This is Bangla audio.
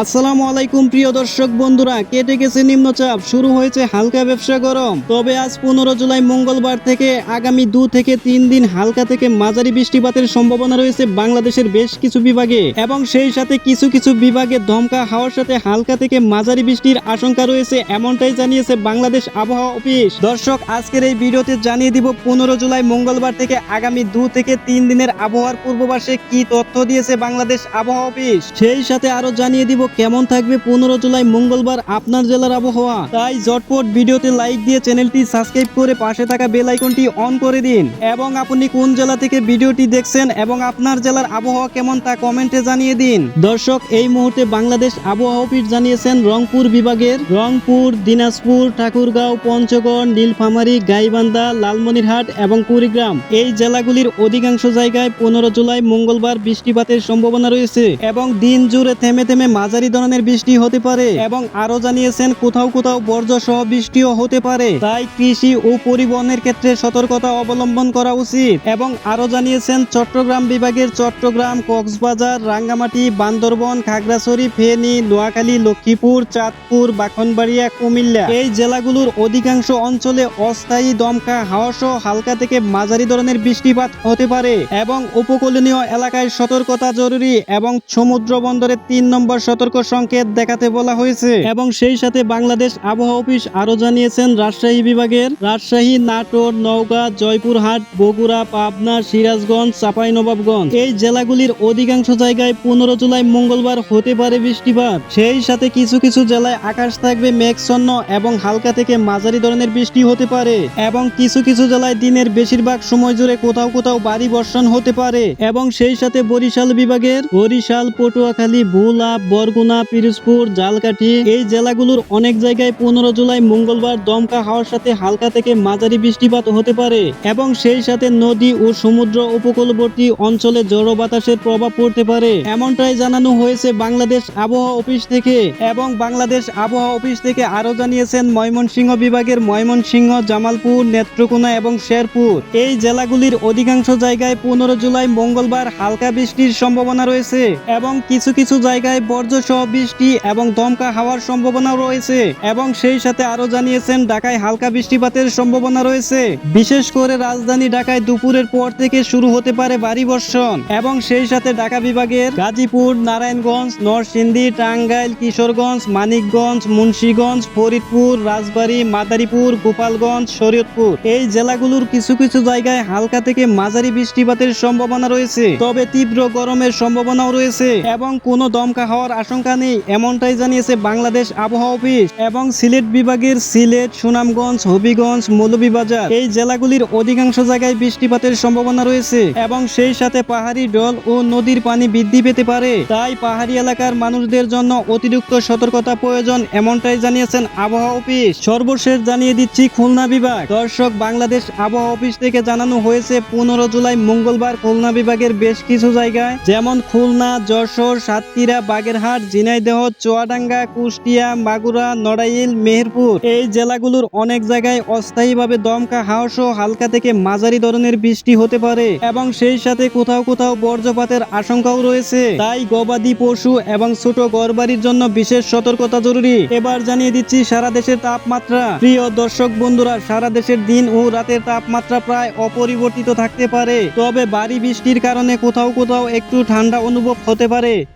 আসসালামু আলাইকুম, প্রিয় দর্শক বন্ধুরা। কেটে গেছে নিম্নচাপ। শুরু হয়েছে হালকা ব্যবসা গরম। তবে আজ পনেরো জুলাই মঙ্গলবার থেকে আগামী দু থেকে তিন দিন হালকা থেকে মাঝারি বৃষ্টিপাতের সম্ভাবনা রয়েছে বাংলাদেশের বেশ কিছু বিভাগে। এবং সেই সাথে কিছু কিছু বিভাগে ধমকা হাওয়ার সাথে হালকা থেকে মাঝারি বৃষ্টির আশঙ্কা রয়েছে, এমনটাই জানিয়েছে বাংলাদেশ আবহাওয়া অফিস। দর্শক, আজকের এই ভিডিওতে জানিয়ে দিব পনেরো জুলাই মঙ্গলবার থেকে আগামী দু থেকে তিন দিনের আবহাওয়ার পূর্বাভাসে কি তথ্য দিয়েছে বাংলাদেশ আবহাওয়া অফিস। সেই সাথে আরও জানিয়ে দিব কেমন থাকবে পনেরো জুলাই মঙ্গলবার আপনার জেলার আবহাওয়া। তাই জটপট ভিডিওতে লাইক দিয়ে চ্যানেলটি সাবস্ক্রাইব করে পাশে থাকা বেল আইকনটি অন করে দিন। এবং আপনি কোন জেলা থেকে ভিডিওটি দেখছেন এবং আপনার জেলার আবহাওয়া কেমন তা কমেন্টে জানিয়ে দিন। দর্শক, এই মুহূর্তে বাংলাদেশ আবহাওয়া অফিস জানিয়েছেন রংপুর বিভাগের রংপুর, দিনাজপুর, ঠাকুরগাঁও, পঞ্চগড়, নীলফামারী, গাইবান্ধা, লালমনিরহাট এবং কুড়িগ্রাম। এই জেলাগুলির অধিকাংশ জায়গায় পনেরো জুলাই মঙ্গলবার বৃষ্টিপাতের সম্ভাবনা রয়েছে এবং দিন জুড়ে থেমে থেমে মাঝারি ধরনের বৃষ্টি হতে পারে এবং আরও জানিয়েছেন কোথাও কোথাও বর্জ্য সহ বৃষ্টিও হতে পারে। তাই কৃষি ও পরিবহনের ক্ষেত্রে সতর্কতা অবলম্বন করা উচিত এবং আরও জানিয়েছেন চট্টগ্রাম বিভাগের চট্টগ্রাম, কক্সবাজার, রাঙ্গামাটি, বান্দরবন, খাগড়াছড়ি, ফেনী, নোয়াখালী, লক্ষ্মীপুর, চাঁদপুর, বাখনবাড়িয়া, কুমিল্লা। এই জেলাগুলোর অধিকাংশ অঞ্চলে অস্থায়ী দমকা হাওয়া সহ হালকা থেকে মাঝারি ধরনের বৃষ্টিপাত হতে পারে এবং উপকূলীয় এলাকায় সতর্কতা জরুরি এবং সমুদ্র বন্দরে তিন নম্বর সতর্ক সংকেত দেখাতে বলা হয়েছে। এবং সেই সাথে বাংলাদেশ আবহাওয়া অফিস আরও জানিয়েছেন, রাজশাহী বিভাগের রাজশাহী, নাটোর, নওগাঁ, জয়পুরহাট, বগুড়া, পাবনা, সিরাজগঞ্জ চাঁপাইনবাবগঞ্জ এই জেলাগুলির অধিকাংশ জায়গায় পনেরো জুলাই মঙ্গলবার হতে পারে বৃষ্টিপাত। সেই সাথে কিছু কিছু জেলায় আকাশ থাকবে মেঘছন্ন এবং হালকা থেকে মাঝারি ধরনের বৃষ্টি হতে পারে। এবং কিছু কিছু জেলায় দিনের বেশিরভাগ সময় জুড়ে কোথাও কোথাও ভারী বর্ষণ হতে পারে। এবং সেই সাথে বরিশাল বিভাগের বরিশাল, পটুয়াখালী, ভোলা বরগুনা পিরোজপুর, জালকাঠি, এই জেলাগুলোর অনেক জায়গায় পনেরো জুলাই মঙ্গলবার দমকা হাওয়ার সাথে হালকা থেকে মাঝারি বৃষ্টিপাত হতে পারে এবং সেই সাথে নদী ও সমুদ্র উপকূলবর্তী অঞ্চলে জড়ো বাতাসের প্রভাব পড়তে পারে। এমনটাই জানানো হয়েছে বাংলাদেশ আবহাওয়া অফিস থেকে এবং বাংলাদেশ আবহাওয়া অফিস থেকে আরও জানিয়েছেন ময়মনসিংহ বিভাগের ময়মনসিংহ, জামালপুর, নেত্রকোনা এবং শেরপুর। এই জেলাগুলির অধিকাংশ জায়গায় পনেরো জুলাই মঙ্গলবার হালকা বৃষ্টির সম্ভাবনা রয়েছে এবং কিছু কিছু জায়গায় বর্জ্য সহ বৃষ্টি এবং দমকা হাওয়ার সম্ভাবনা রয়েছে এবং সেই সাথে আরও জানিয়েছেন, ঢাকায় হালকা বৃষ্টিপাতের সম্ভাবনা রয়েছে। বিশেষ করে রাজধানী ঢাকায় দুপুরের পর থেকে শুরু হতে পারে ভারী বর্ষণ এবং সেই সাথে ঢাকা বিভাগের গাজীপুর, নারায়ণগঞ্জ, নরসিংদী, টাঙ্গাইল, কিশোরগঞ্জ, মানিকগঞ্জ, মুন্সীগঞ্জ, ফরিদপুর, রাজবাড়ী, মাদারীপুর, গোপালগঞ্জ, শরীয়তপুর। এই জেলাগুলোর কিছু কিছু জায়গায় হালকা থেকে মাঝারি বৃষ্টিপাতের সম্ভাবনা রয়েছে। তবে তীব্র গরমের সম্ভাবনাও রয়েছে এবং কোনো দমকা হওয়ার আশঙ্কা নেই, এমনটাই জানিয়েছে বাংলাদেশ আবহাওয়া অফিস এবং সিলেট বিভাগের সিলেট, সুনামগঞ্জ, হবিগঞ্জ, মৌলভীবাজার। এই জেলাগুলির অধিকাংশ জায়গায় বৃষ্টিপাতের সম্ভাবনা রয়েছে এবং সেই সাথে পাহাড়ি ডল ও নদীর পানি বৃদ্ধি পেতে পারে। তাই পাহাড়ি এলাকার মানুষদের জন্য অতিরিক্ত সতর্কতা প্রয়োজন, এমনটাই জানিয়েছেন আবহাওয়া অফিস। সর্বশেষ জানিয়ে দিচ্ছি খুলনা বিভাগ। দর্শক, বাংলাদেশ আবহাওয়া অফিস থেকে জানানো হয়েছে, পনেরো জুলাই মঙ্গলবার খুলনা বিভাগের বেশ কিছু জায়গায়, যেমন খুলনা, যশোর, সাতক্ষীরা, বাগেরহাট ঝিনাইদহ, চুয়াডাঙ্গা, কুষ্টিয়া, মাগুরা, নড়াইল, মেহেরপুর। এই জেলাগুলোর অনেক জায়গায় অস্থায়ীভাবে দমকা হাওয়া সহ হালকা থেকে মাঝারি ধরনের বৃষ্টি হতে পারে এবং সেই সাথে কোথাও কোথাও বজ্রপাতের আশঙ্কাও রয়েছে। তাই গবাদি পশু এবং ছোট ঘরবাড়ির জন্য বিশেষ সতর্কতা জরুরি। এবার জানিয়ে দিচ্ছি সারা দেশের তাপমাত্রা। প্রিয় দর্শক বন্ধুরা, সারা দেশের দিন ও রাতের তাপমাত্রা প্রায় অপরিবর্তিত থাকতে পারে। তবে ভারী বৃষ্টির কারণে কোথাও কোথাও একটু ঠান্ডা অনুভব হতে পারে।